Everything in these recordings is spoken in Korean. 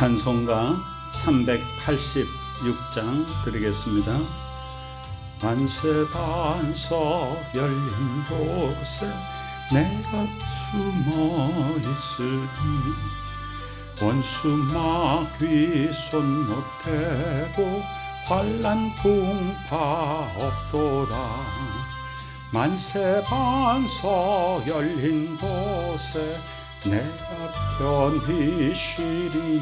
찬송가 386장 드리겠습니다. 만세 반석 열린 곳에 내가 숨어 있으니 원수 마귀 손 못 대고 환란 풍파 없도다 만세 반석 열린 곳에 내가 편히 쉬리니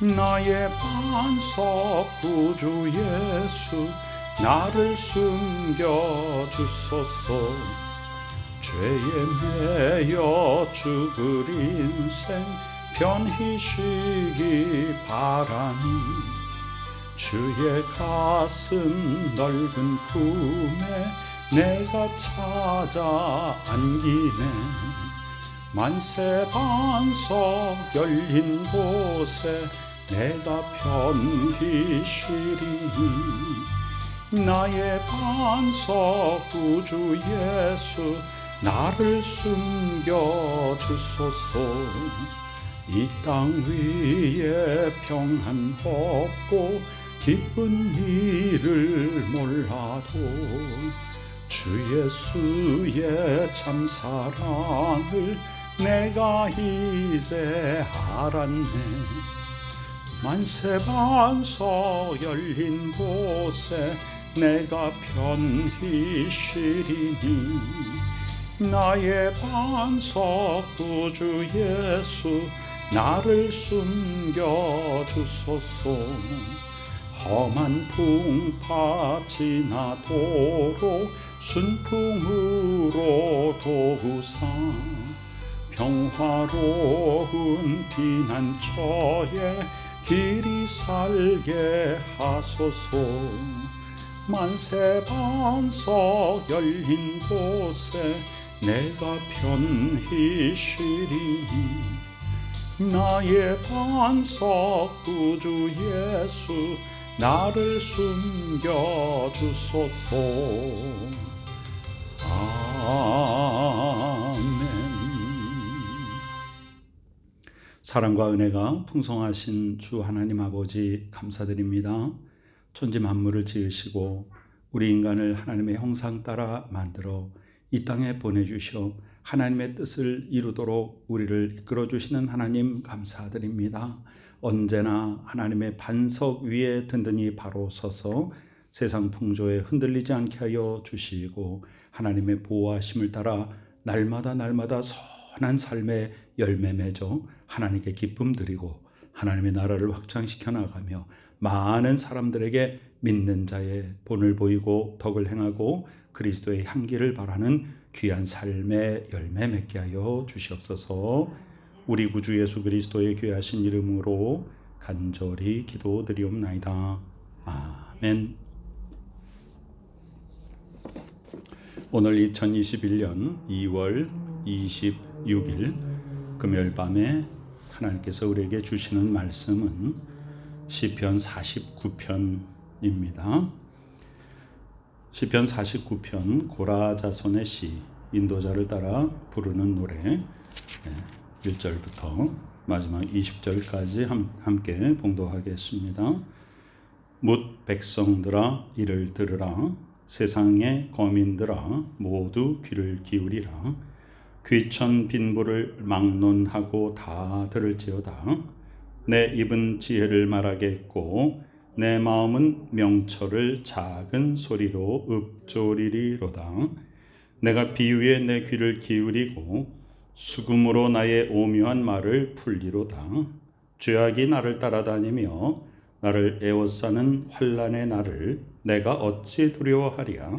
나의 반석 구주 예수 나를 숨겨 주소서. 죄에 매여 죽을 인생 편히 쉬기 바라니. 주의 가슴 넓은 품에 내가 찾아 안기네 만세 반석 열린 곳에 내가 편히 쉬리니 나의 반석 구주 예수 나를 숨겨 주소서. 이 땅 위에 평안 없고 기쁜 일을 몰라도 주 예수의 참 사랑을 내가 이제 알았네. 만세 반석 열린 곳에 내가 편히 쉬리니 나의 반석 구주 예수 나를 숨겨 주소서. 험한 풍파 지나도록 순풍으로 도우사 평화로운 피난처에 길이 살게 하소서. 만세 반석 열린 곳에 내가 편히 쉬리니. 나의 반석 구주 예수 나를 숨겨 주소서. 아멘 사랑과 은혜가 풍성하신 주 하나님 아버지 감사드립니다. 천지 만물을 지으시고 우리 인간을 하나님의 형상 따라 만들어 이 땅에 보내주셔 하나님의 뜻을 이루도록 우리를 이끌어 주시는 하나님 감사드립니다. 언제나 하나님의 반석 위에 든든히 바로 서서 세상 풍조에 흔들리지 않게 하여 주시고 하나님의 보호하심을 따라 날마다 날마다 선한 삶의 열매 맺어 하나님께 기쁨 드리고 하나님의 나라를 확장시켜 나가며 많은 사람들에게 믿는 자의 본을 보이고 덕을 행하고 그리스도의 향기를 바라는 귀한 삶의 열매 맺게 하여 주시옵소서. 우리 구주 예수 그리스도의 귀하신 이름으로 간절히 기도드리옵나이다. 아멘. 오늘 2021년 2월 26일 금요일 밤에 하나님께서 우리에게 주시는 말씀은 시편 49편입니다. 시편 49편 고라 자손의 시 인도자를 따라 부르는 노래 1절부터 마지막 20절까지 함께 봉독하겠습니다. 묻 백성들아 이를 들으라 세상의 거민들아 모두 귀를 기울이라 귀천 빈부를 막론하고 다 들을지어다. 내 입은 지혜를 말하겠고 내 마음은 명철을 작은 소리로 읊조리리로다. 내가 비유에 내 귀를 기울이고 수금으로 나의 오묘한 말을 풀리로다. 죄악이 나를 따라다니며 나를 애워싸는 환란의 나를 내가 어찌 두려워하랴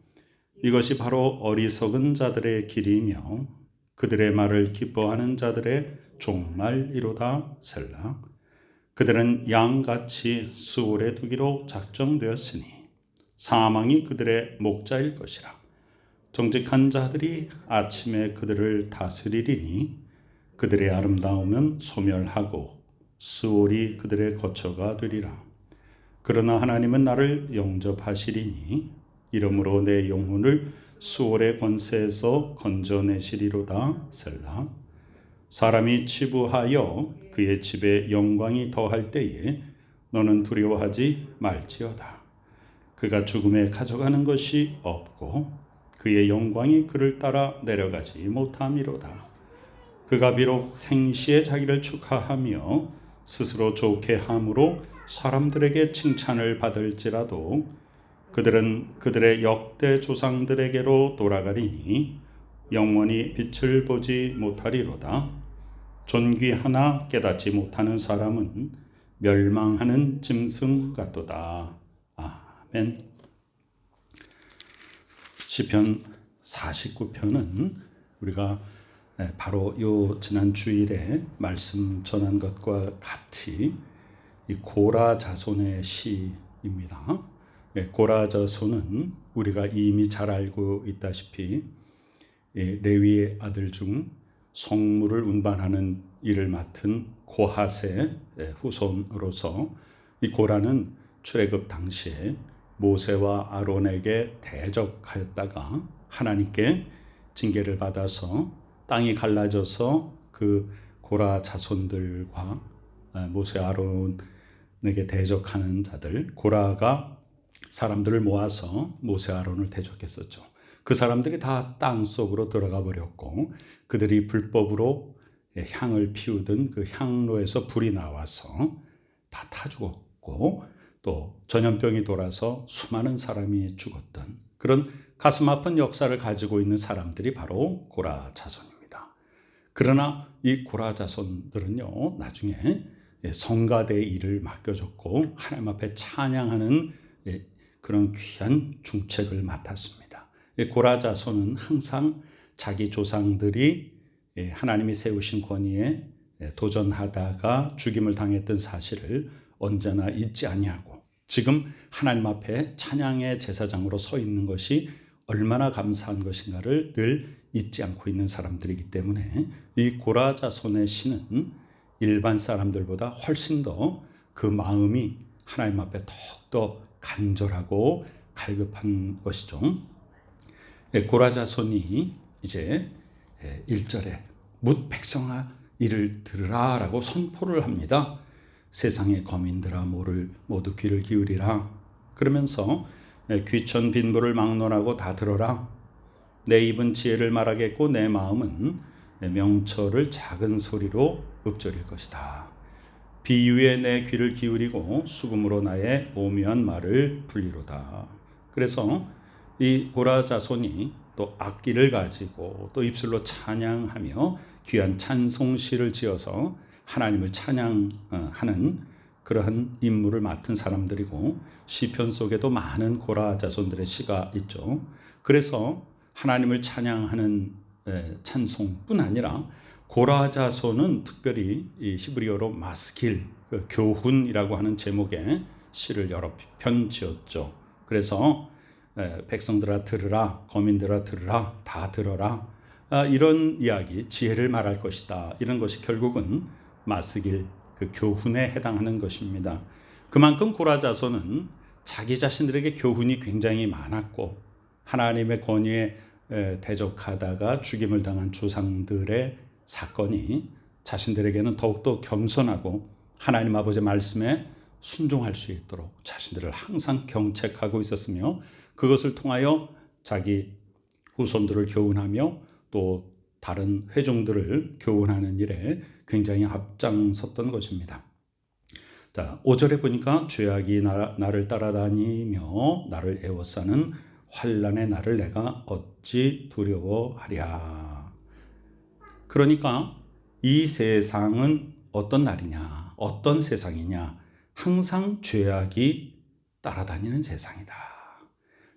이것이 바로 어리석은 자들의 길이며 그들의 말을 기뻐하는 자들의 종말이로다 셀라. 그들은 양같이 수월에 두기로 작정되었으니 사망이 그들의 목자일 것이라. 정직한 자들이 아침에 그들을 다스리리니 그들의 아름다움은 소멸하고 수월이 그들의 거처가 되리라. 그러나 하나님은 나를 영접하시리니 이러므로 내 영혼을 수월의 권세에서 건져내시리로다 셀라. 사람이 치부하여 그의 집에 영광이 더할 때에 너는 두려워하지 말지어다. 그가 죽음에 가져가는 것이 없고 그의 영광이 그를 따라 내려가지 못함이로다. 그가 비록 생시에 자기를 축하하며 스스로 좋게 함으로 사람들에게 칭찬을 받을지라도 그들은 그들의 역대 조상들에게로 돌아가리니 영원히 빛을 보지 못하리로다. 존귀 하나 깨닫지 못하는 사람은 멸망하는 짐승 같도다. 아멘. 시편 49편은 우리가 바로 요 지난 주일에 말씀 전한 것과 같이 이 고라 자손의 시입니다. 예, 고라 자손은 우리가 이미 잘 알고 있다시피 예, 레위의 아들 중 성물을 운반하는 일을 맡은 고핫의 예, 후손으로서 이 고라는 출애굽 당시에 모세와 아론에게 대적하였다가 하나님께 징계를 받아서 땅이 갈라져서 그 고라 자손들과 모세 아론에게 대적하는 자들 고라가 사람들을 모아서 모세 아론을 대적했었죠. 그 사람들이 다 땅 속으로 들어가 버렸고 그들이 불법으로 향을 피우던 그 향로에서 불이 나와서 다 타 죽었고 또 전염병이 돌아서 수많은 사람이 죽었던 그런 가슴 아픈 역사를 가지고 있는 사람들이 바로 고라 자손입니다. 그러나 이 고라 자손들은요 나중에 성가대 일을 맡겨줬고 하나님 앞에 찬양하는 그런 귀한 중책을 맡았습니다. 고라 자손은 항상 자기 조상들이 하나님이 세우신 권위에 도전하다가 죽임을 당했던 사실을 언제나 잊지 아니하고 지금 하나님 앞에 찬양의 제사장으로 서 있는 것이 얼마나 감사한 것인가를 늘 잊지 않고 있는 사람들이기 때문에 이 고라 자손의 신은 일반 사람들보다 훨씬 더 그 마음이 하나님 앞에 더욱더 간절하고 갈급한 것이죠. 예, 고라 자손이 이제 1절에 묻 백성아 이를 들으라라고 선포를 합니다. 세상의 거민들아 모를 모두 귀를 기울이라. 그러면서 귀천 빈부를 막론하고 다 들어라. 내 입은 지혜를 말하겠고 내 마음은 명철을 작은 소리로 읊조릴 것이다. 비유에 내 귀를 기울이고 수금으로 나의 오묘한 말을 불리로다. 그래서 이 고라 자손이 또 악기를 가지고 또 입술로 찬양하며 귀한 찬송시를 지어서 하나님을 찬양하는 그러한 임무를 맡은 사람들이고 시편 속에도 많은 고라 자손들의 시가 있죠. 그래서 하나님을 찬양하는 찬송뿐 아니라 고라 자손은 특별히 이 히브리어로 마스킬 그 교훈이라고 하는 제목의 시를 여러 편 지었죠. 그래서 백성들아 들으라 거민들아 들으라 다 들어라 아, 이런 이야기 지혜를 말할 것이다 이런 것이 결국은 마스길 그 교훈에 해당하는 것입니다. 그만큼 고라 자손은 자기 자신들에게 교훈이 굉장히 많았고 하나님의 권위에 대적하다가 죽임을 당한 주상들의 사건이 자신들에게는 더욱더 겸손하고 하나님 아버지 말씀에 순종할 수 있도록 자신들을 항상 경책하고 있었으며 그것을 통하여 자기 후손들을 교훈하며 또 다른 회종들을 교훈하는 일에 굉장히 앞장섰던 것입니다. 자, 5절에 보니까 죄악이 나, 나를 따라다니며 나를 애워싸는 환란의 나를 내가 어찌 두려워하랴. 그러니까 이 세상은 어떤 날이냐? 어떤 세상이냐? 항상 죄악이 따라다니는 세상이다.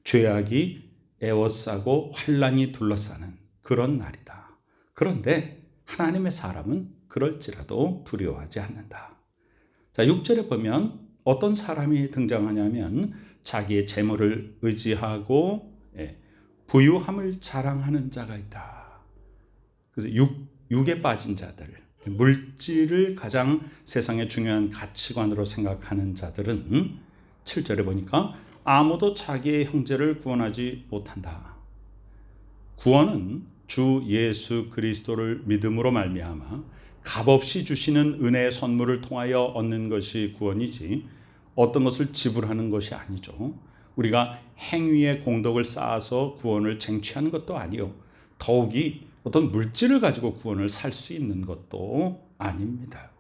죄악이 애워싸고 환란이 둘러싸는 그런 날이다. 그런데 하나님의 사람은 그럴지라도 두려워하지 않는다. 자, 6절에 보면 어떤 사람이 등장하냐면 자기의 재물을 의지하고 예, 부유함을 자랑하는 자가 있다. 그래서 육, 육에 빠진 자들, 물질을 가장 세상의 중요한 가치관으로 생각하는 자들은 7절에 보니까 아무도 자기의 형제를 구원하지 못한다. 구원은 주 예수 그리스도를 믿음으로 말미암아 값없이 주시는 은혜의 선물을 통하여 얻는 것이 구원이지 어떤 것을 지불하는 것이 아니죠. 우리가 행위의 공덕을 쌓아서 구원을 쟁취하는 것도 아니요. 더욱이 어떤 물질을 가지고 구원을 살 수 있는 것도 아닙니다.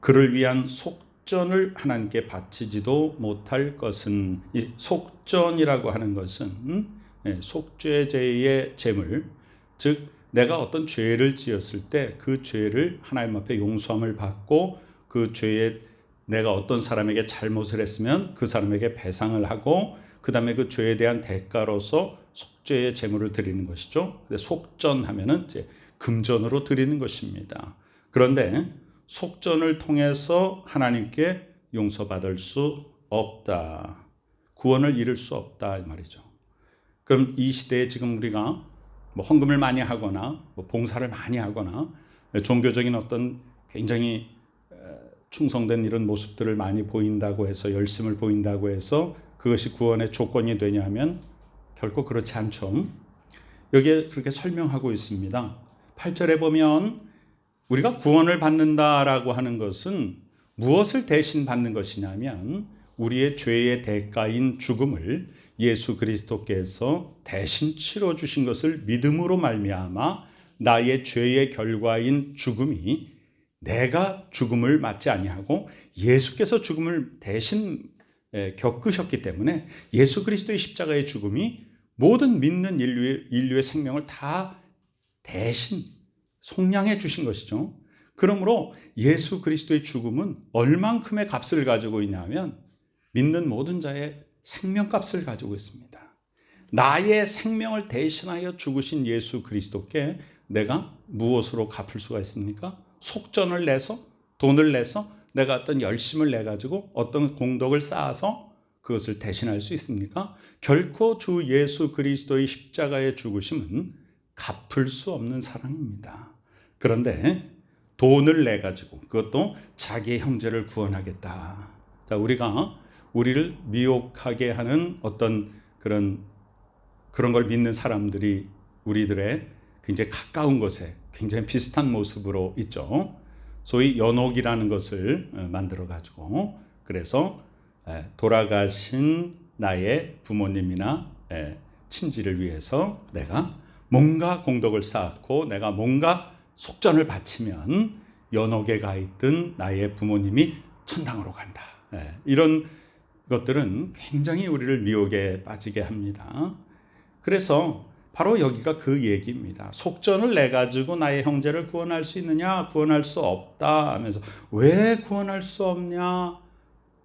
그를 위한 속전을 하나님께 바치지도 못할 것은 이 속전이라고 하는 것은 예, 속죄제의 제물, 즉 내가 어떤 죄를 지었을 때 그 죄를 하나님 앞에 용서함을 받고 그 죄에 내가 어떤 사람에게 잘못을 했으면 그 사람에게 배상을 하고 그 다음에 그 죄에 대한 대가로서 속죄의 제물을 드리는 것이죠. 속전하면은 이제 금전으로 드리는 것입니다. 그런데 속전을 통해서 하나님께 용서받을 수 없다. 구원을 이룰 수 없다 이 말이죠. 그럼 이 시대에 지금 우리가 뭐 헌금을 많이 하거나 뭐 봉사를 많이 하거나 종교적인 어떤 굉장히 충성된 이런 모습들을 많이 보인다고 해서 열심을 보인다고 해서 그것이 구원의 조건이 되냐면 결코 그렇지 않죠. 여기에 그렇게 설명하고 있습니다. 8절에 보면 우리가 구원을 받는다라고 하는 것은 무엇을 대신 받는 것이냐면 우리의 죄의 대가인 죽음을 예수 그리스도께서 대신 치러 주신 것을 믿음으로 말미암아 나의 죄의 결과인 죽음이 내가 죽음을 맞지 아니하고 예수께서 죽음을 대신 겪으셨기 때문에 예수 그리스도의 십자가의 죽음이 모든 믿는 인류의, 인류의 생명을 다 대신 속량해 주신 것이죠. 그러므로 예수 그리스도의 죽음은 얼만큼의 값을 가지고 있냐면 믿는 모든 자의 생명값을 가지고 있습니다. 나의 생명을 대신하여 죽으신 예수 그리스도께 내가 무엇으로 갚을 수가 있습니까? 속전을 내서 돈을 내서 내가 어떤 열심을 내 가지고 어떤 공덕을 쌓아서 그것을 대신할 수 있습니까? 결코 주 예수 그리스도의 십자가의 죽으심은 갚을 수 없는 사랑입니다. 그런데 돈을 내 가지고 그것도 자기의 형제를 구원하겠다. 자, 우리가 우리를 미혹하게 하는 어떤 그런 그런 걸 믿는 사람들이 우리들의 굉장히 가까운 곳에 굉장히 비슷한 모습으로 있죠. 소위 연옥이라는 것을 어, 만들어 가지고 그래서 돌아가신 나의 부모님이나 친지를 위해서 내가 뭔가 공덕을 쌓고 내가 뭔가 속전을 바치면 연옥에 가 있던 나의 부모님이 천당으로 간다. 이런 것들은 굉장히 우리를 미혹에 빠지게 합니다. 그래서 바로 여기가 그 얘기입니다. 속전을 내 가지고 나의 형제를 구원할 수 있느냐? 구원할 수 없다 하면서 왜 구원할 수 없냐?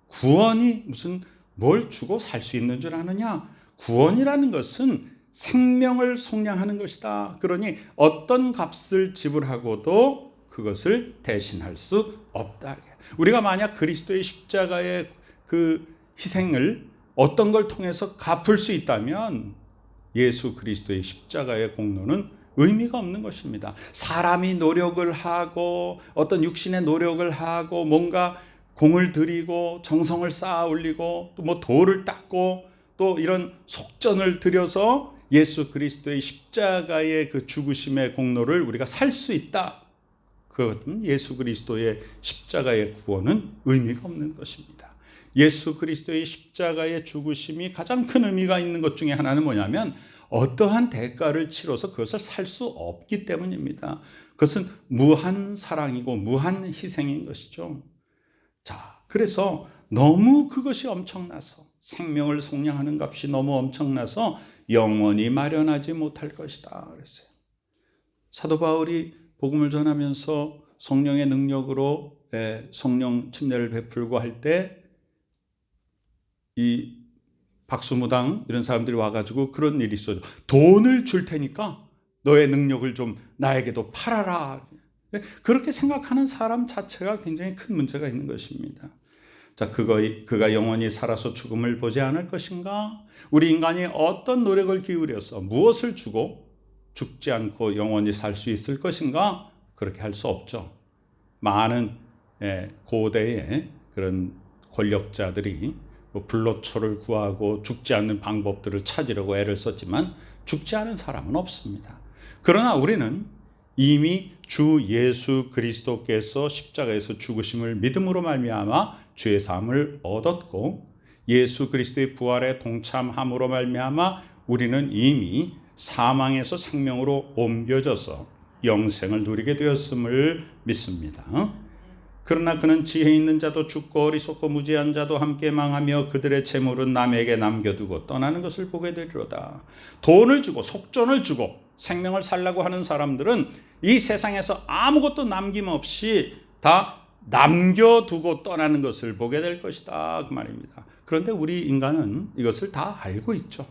구원이 무슨 뭘 주고 살 수 있는 줄 아느냐? 구원이라는 것은 생명을 속량하는 것이다. 그러니 어떤 값을 지불하고도 그것을 대신할 수 없다. 우리가 만약 그리스도의 십자가의 그 희생을 어떤 걸 통해서 갚을 수 있다면 예수 그리스도의 십자가의 공로는 의미가 없는 것입니다. 사람이 노력을 하고 어떤 육신의 노력을 하고 뭔가 공을 들이고 정성을 쌓아 올리고 또 뭐 돌을 닦고 또 이런 속전을 들여서 예수 그리스도의 십자가의 그 죽으심의 공로를 우리가 살 수 있다. 그것은 예수 그리스도의 십자가의 구원은 의미가 없는 것입니다. 예수 그리스도의 십자가의 죽으심이 가장 큰 의미가 있는 것 중에 하나는 뭐냐면 어떠한 대가를 치러서 그것을 살 수 없기 때문입니다. 그것은 무한 사랑이고 무한 희생인 것이죠. 자, 그래서 너무 그것이 엄청나서 생명을 속량하는 값이 너무 엄청나서 영원히 마련하지 못할 것이다. 그랬어요. 사도 바울이 복음을 전하면서 성령의 능력으로 예, 성령 침례를 베풀고 할 때 이 박수무당 이런 사람들이 와가지고 그런 일이 있어요. 돈을 줄 테니까 너의 능력을 좀 나에게도 팔아라. 예, 그렇게 생각하는 사람 자체가 굉장히 큰 문제가 있는 것입니다. 자, 그거, 그가 영원히 살아서 죽음을 보지 않을 것인가? 우리 인간이 어떤 노력을 기울여서 무엇을 주고 죽지 않고 영원히 살 수 있을 것인가? 그렇게 할 수 없죠. 많은 예, 고대의 그런 권력자들이 뭐 불로초를 구하고 죽지 않는 방법들을 찾으려고 애를 썼지만 죽지 않은 사람은 없습니다. 그러나 우리는 이미 주 예수 그리스도께서 십자가에서 죽으심을 믿음으로 말미암아 죄 사함을 얻었고 예수 그리스도의 부활에 동참함으로 말미암아 우리는 이미 사망에서 생명으로 옮겨져서 영생을 누리게 되었음을 믿습니다. 그러나 그는 지혜 있는 자도 죽고 어리석고 무지한 자도 함께 망하며 그들의 재물은 남에게 남겨두고 떠나는 것을 보게 되리로다. 돈을 주고 속전을 주고 생명을 살라고 하는 사람들은 이 세상에서 아무것도 남김없이 다 남겨두고 떠나는 것을 보게 될 것이다. 그 말입니다. 그런데 우리 인간은 이것을 다 알고 있죠.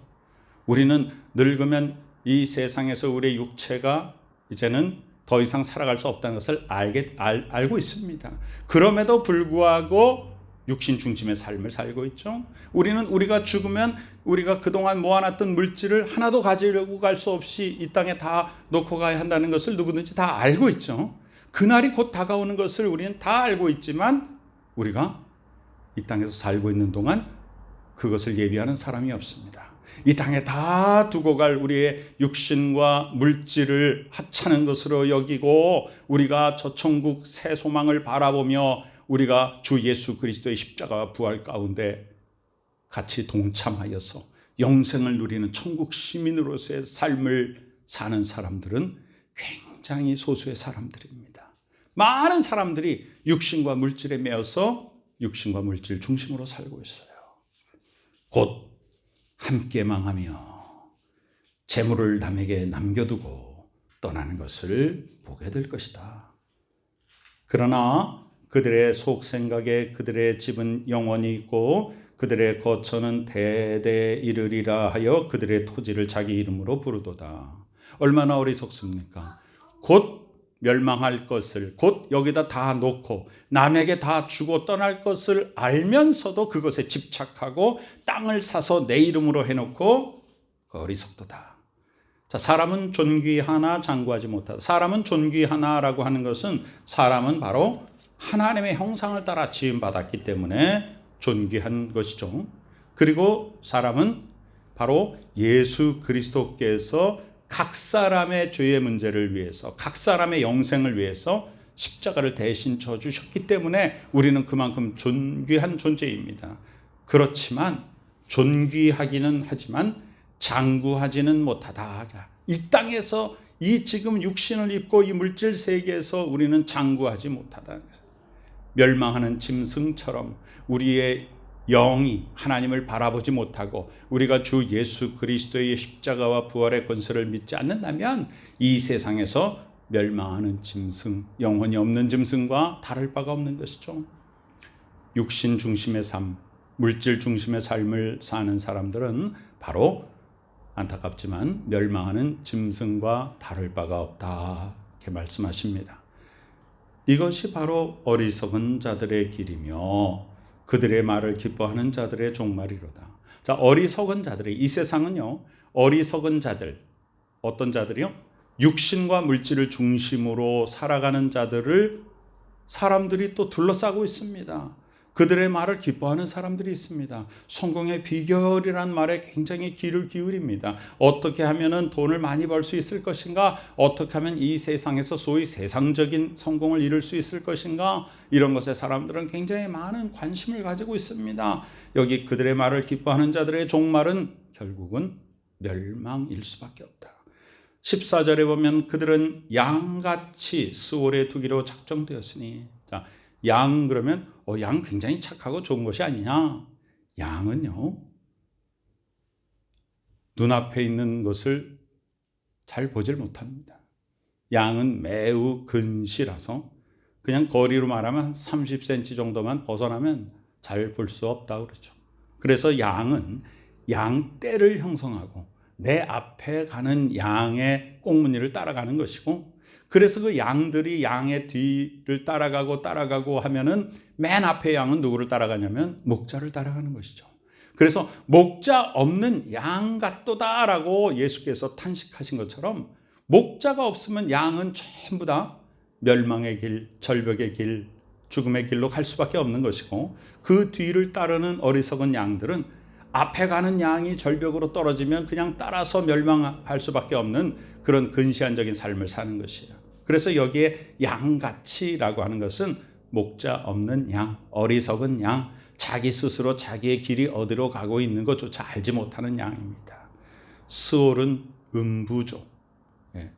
우리는 늙으면 이 세상에서 우리의 육체가 이제는 더 이상 살아갈 수 없다는 것을 알게, 알, 알고 있습니다. 그럼에도 불구하고 육신 중심의 삶을 살고 있죠. 우리는 우리가 죽으면 우리가 그동안 모아놨던 물질을 하나도 가지려고 갈 수 없이 이 땅에 다 놓고 가야 한다는 것을 누구든지 다 알고 있죠. 그날이 곧 다가오는 것을 우리는 다 알고 있지만 우리가 이 땅에서 살고 있는 동안 그것을 예비하는 사람이 없습니다. 이 땅에 다 두고 갈 우리의 육신과 물질을 하찮은 것으로 여기고 우리가 저 천국 새 소망을 바라보며 우리가 주 예수 그리스도의 십자가와 부활 가운데 같이 동참하여서 영생을 누리는 천국 시민으로서의 삶을 사는 사람들은 굉장히 소수의 사람들입니다. 많은 사람들이 육신과 물질에 매여서 육신과 물질 중심으로 살고 있어요. 곧 함께 망하며 재물을 남에게 남겨두고 떠나는 것을 보게 될 것이다. 그러나 그들의 속 생각에 그들의 집은 영원히 있고 그들의 거처는 대대 이르리라 하여 그들의 토지를 자기 이름으로 부르도다. 얼마나 어리석습니까? 곧 멸망할 것을 곧 여기다 다 놓고 남에게 다 주고 떠날 것을 알면서도 그것에 집착하고 땅을 사서 내 이름으로 해놓고 그 어리석도다. 자, 사람은 존귀하나 장구하지 못하다. 사람은 존귀하나라고 하는 것은 사람은 바로 하나님의 형상을 따라 지음 받았기 때문에 존귀한 것이죠. 그리고 사람은 바로 예수 그리스도께서 각 사람의 죄의 문제를 위해서, 각 사람의 영생을 위해서 십자가를 대신 져 주셨기 때문에 우리는 그만큼 존귀한 존재입니다. 그렇지만 존귀하기는 하지만 장구하지는 못하다. 이 땅에서 이 지금 육신을 입고 이 물질 세계에서 우리는 장구하지 못하다. 멸망하는 짐승처럼 우리의 영이 하나님을 바라보지 못하고 우리가 주 예수 그리스도의 십자가와 부활의 권세를 믿지 않는다면 이 세상에서 멸망하는 짐승, 영혼이 없는 짐승과 다를 바가 없는 것이죠. 육신 중심의 삶, 물질 중심의 삶을 사는 사람들은 바로 안타깝지만 멸망하는 짐승과 다를 바가 없다. 이렇게 말씀하십니다. 이것이 바로 어리석은 자들의 길이며 그들의 말을 기뻐하는 자들의 종말이로다. 자, 어리석은 자들이 이 세상은요. 어리석은 자들 어떤 자들이요? 육신과 물질을 중심으로 살아가는 자들을 사람들이 또 둘러싸고 있습니다. 그들의 말을 기뻐하는 사람들이 있습니다. 성공의 비결이란 말에 굉장히 귀를 기울입니다. 어떻게 하면은 돈을 많이 벌 수 있을 것인가? 어떻게 하면 이 세상에서 소위 세상적인 성공을 이룰 수 있을 것인가? 이런 것에 사람들은 굉장히 많은 관심을 가지고 있습니다. 여기 그들의 말을 기뻐하는 자들의 종말은 결국은 멸망일 수밖에 없다. 14절에 보면 그들은 양같이 수월에 두기로 작정되었으니 자 양 그러면 어, 양 굉장히 착하고 좋은 것이 아니냐? 양은요. 눈앞에 있는 것을 잘 보질 못합니다. 양은 매우 근시라서 그냥 거리로 말하면 30cm 정도만 벗어나면 잘 볼 수 없다 그러죠. 그래서 양은 양떼를 형성하고 내 앞에 가는 양의 꽁무니를 따라가는 것이고 그래서 그 양들이 양의 뒤를 따라가고 따라가고 하면은 맨 앞에 양은 누구를 따라가냐면 목자를 따라가는 것이죠. 그래서 목자 없는 양 같도다라고 예수께서 탄식하신 것처럼 목자가 없으면 양은 전부 다 멸망의 길, 절벽의 길, 죽음의 길로 갈 수밖에 없는 것이고 그 뒤를 따르는 어리석은 양들은 앞에 가는 양이 절벽으로 떨어지면 그냥 따라서 멸망할 수밖에 없는 그런 근시안적인 삶을 사는 것이에요. 그래서 여기에 양같이라고 하는 것은 목자 없는 양, 어리석은 양, 자기 스스로 자기의 길이 어디로 가고 있는 것조차 알지 못하는 양입니다. 스올은 음부죠. 예.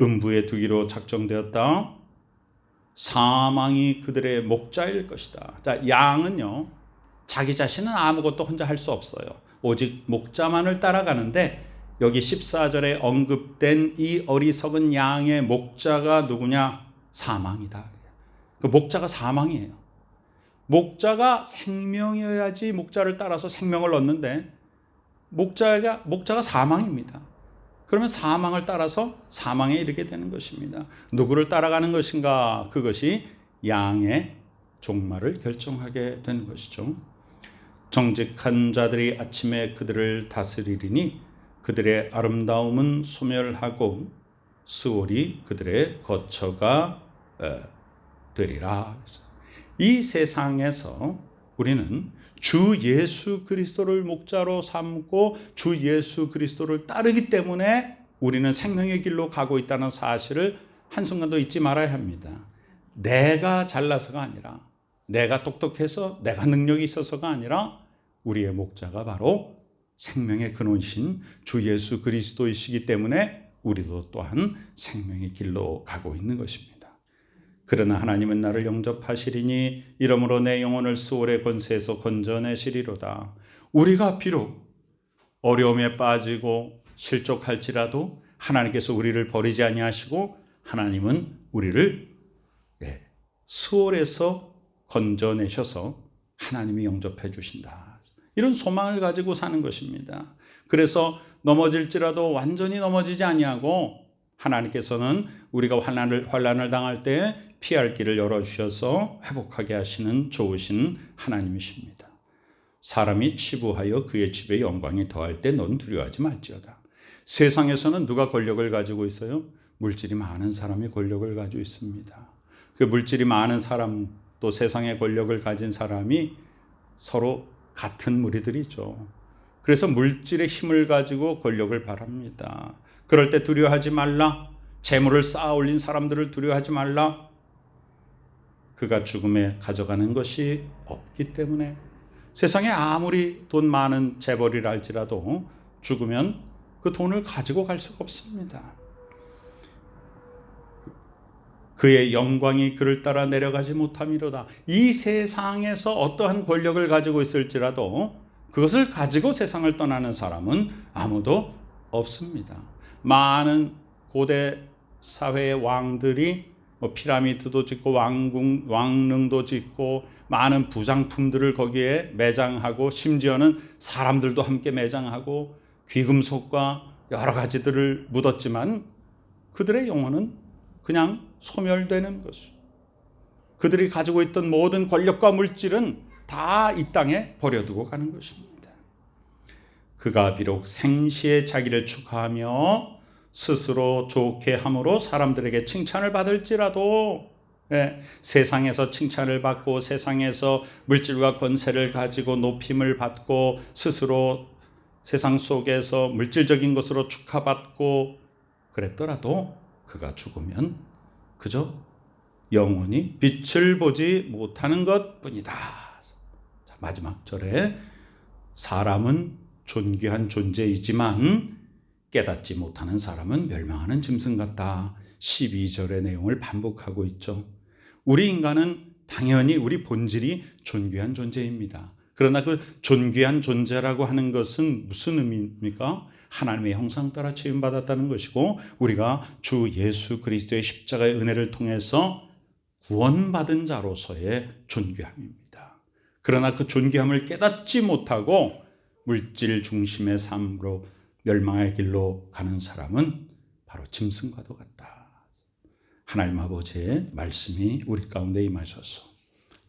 음부에 두기로 작정되었다. 사망이 그들의 목자일 것이다. 자, 양은요, 자기 자신은 아무것도 혼자 할 수 없어요. 오직 목자만을 따라가는데, 여기 14절에 언급된 이 어리석은 양의 목자가 누구냐? 사망이다. 그 목자가 사망이에요. 목자가 생명이어야지 목자를 따라서 생명을 얻는데, 목자가, 목자가 사망입니다. 그러면 사망을 따라서 사망에 이르게 되는 것입니다. 누구를 따라가는 것인가? 그것이 양의 종말을 결정하게 되는 것이죠. 정직한 자들이 아침에 그들을 다스리리니 그들의 아름다움은 소멸하고 수월이 그들의 거처가 되리라. 이 세상에서 우리는 주 예수 그리스도를 목자로 삼고 주 예수 그리스도를 따르기 때문에 우리는 생명의 길로 가고 있다는 사실을 한순간도 잊지 말아야 합니다. 내가 잘나서가 아니라 내가 똑똑해서 내가 능력이 있어서가 아니라 우리의 목자가 바로 생명의 근원이신 주 예수 그리스도이시기 때문에 우리도 또한 생명의 길로 가고 있는 것입니다. 그러나 하나님은 나를 영접하시리니 이러므로 내 영혼을 수월의 권세에서 건져내시리로다. 우리가 비록 어려움에 빠지고 실족할지라도 하나님께서 우리를 버리지 아니하시고 하나님은 우리를 예, 수월에서 건져내셔서 하나님이 영접해 주신다. 이런 소망을 가지고 사는 것입니다. 그래서 넘어질지라도 완전히 넘어지지 아니하고 하나님께서는 우리가 환난을 환난을 당할 때 피할 길을 열어 주셔서 회복하게 하시는 좋으신 하나님이십니다. 사람이 치부하여 그의 집에 영광이 더할 때 넌 두려워하지 말지어다. 세상에서는 누가 권력을 가지고 있어요? 물질이 많은 사람이 권력을 가지고 있습니다. 그 물질이 많은 사람 또 세상의 권력을 가진 사람이 서로 같은 무리들이죠. 그래서 물질의 힘을 가지고 권력을 바랍니다. 그럴 때 두려워하지 말라. 재물을 쌓아 올린 사람들을 두려워하지 말라. 그가 죽음에 가져가는 것이 없기 때문에 세상에 아무리 돈 많은 재벌이라 할지라도 죽으면 그 돈을 가지고 갈 수가 없습니다. 그의 영광이 그를 따라 내려가지 못함이로다. 이 세상에서 어떠한 권력을 가지고 있을지라도 그것을 가지고 세상을 떠나는 사람은 아무도 없습니다. 많은 고대 사회의 왕들이 뭐 피라미드도 짓고 왕궁 왕릉도 짓고 많은 부장품들을 거기에 매장하고 심지어는 사람들도 함께 매장하고 귀금속과 여러 가지들을 묻었지만 그들의 영혼은 그냥 소멸되는 것이. 그들이 가지고 있던 모든 권력과 물질은 다 이 땅에 버려두고 가는 것입니다. 그가 비록 생시에 자기를 축하하며 스스로 좋게 함으로 사람들에게 칭찬을 받을지라도 예, 세상에서 칭찬을 받고 세상에서 물질과 권세를 가지고 높임을 받고 스스로 세상 속에서 물질적인 것으로 축하받고 그랬더라도 그가 죽으면 그저 영원히 빛을 보지 못하는 것 뿐이다. 마지막 절에 사람은 존귀한 존재이지만 깨닫지 못하는 사람은 멸망하는 짐승 같다. 12절의 내용을 반복하고 있죠. 우리 인간은 당연히 우리 본질이 존귀한 존재입니다. 그러나 그 존귀한 존재라고 하는 것은 무슨 의미입니까? 하나님의 형상 따라 지음받았다는 것이고 우리가 주 예수 그리스도의 십자가의 은혜를 통해서 구원받은 자로서의 존귀함입니다. 그러나 그 존귀함을 깨닫지 못하고 물질 중심의 삶으로 멸망의 길로 가는 사람은 바로 짐승과도 같다. 하나님 아버지의 말씀이 우리 가운데 임하셔서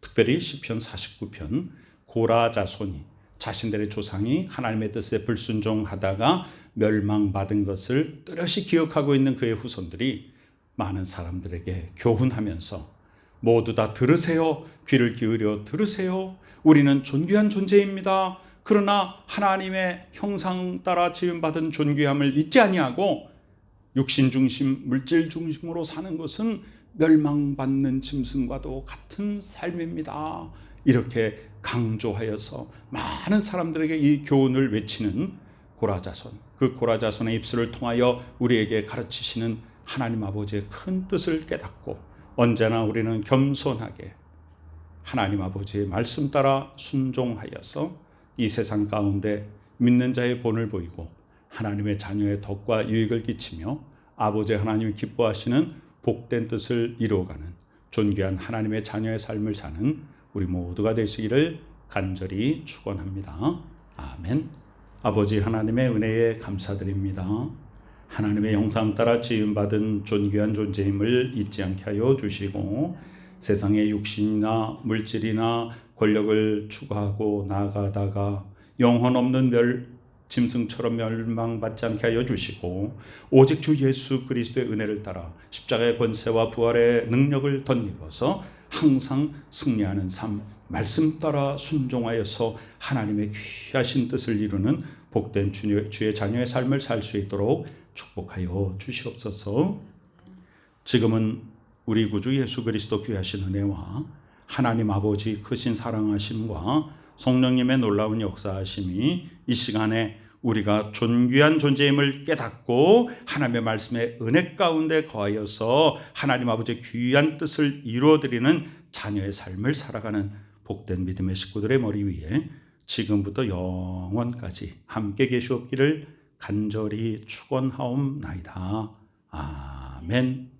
특별히 시편 49편 고라 자손이 자신들의 조상이 하나님의 뜻에 불순종하다가 멸망받은 것을 뚜렷이 기억하고 있는 그의 후손들이 많은 사람들에게 교훈하면서 모두 다 들으세요. 귀를 기울여 들으세요. 우리는 존귀한 존재입니다. 그러나 하나님의 형상 따라 지음받은 존귀함을 잊지 아니하고 육신 중심, 물질 중심으로 사는 것은 멸망받는 짐승과도 같은 삶입니다. 이렇게 강조하여서 많은 사람들에게 이 교훈을 외치는 고라자손, 그 고라자손의 입술을 통하여 우리에게 가르치시는 하나님 아버지의 큰 뜻을 깨닫고 언제나 우리는 겸손하게 하나님 아버지의 말씀 따라 순종하여서 이 세상 가운데 믿는 자의 본을 보이고 하나님의 자녀의 덕과 유익을 끼치며 아버지 하나님이 기뻐하시는 복된 뜻을 이루어가는 존귀한 하나님의 자녀의 삶을 사는 우리 모두가 되시기를 간절히 축원합니다. 아멘. 아버지 하나님의 은혜에 감사드립니다. 하나님의 형상 따라 지음 받은 존귀한 존재임을 잊지 않게 하여 주시고 세상의 육신이나 물질이나 권력을 추구하고 나아가다가 영혼 없는 멸 짐승처럼 멸망받지 않게 하여 주시고 오직 주 예수 그리스도의 은혜를 따라 십자가의 권세와 부활의 능력을 덧입어서 항상 승리하는 삶 말씀 따라 순종하여서 하나님의 귀하신 뜻을 이루는 복된 주의, 자녀의 삶을 살 수 있도록 축복하여 주시옵소서. 지금은 우리 구주 예수 그리스도 귀하신 은혜와 하나님 아버지 크신 사랑하심과 성령님의 놀라운 역사하심이 이 시간에 우리가 존귀한 존재임을 깨닫고 하나님의 말씀의 은혜 가운데 거하여서 하나님 아버지의 귀한 뜻을 이루어드리는 자녀의 삶을 살아가는 복된 믿음의 식구들의 머리 위에 지금부터 영원까지 함께 계시옵기를 간절히 축원하옵나이다. 아멘.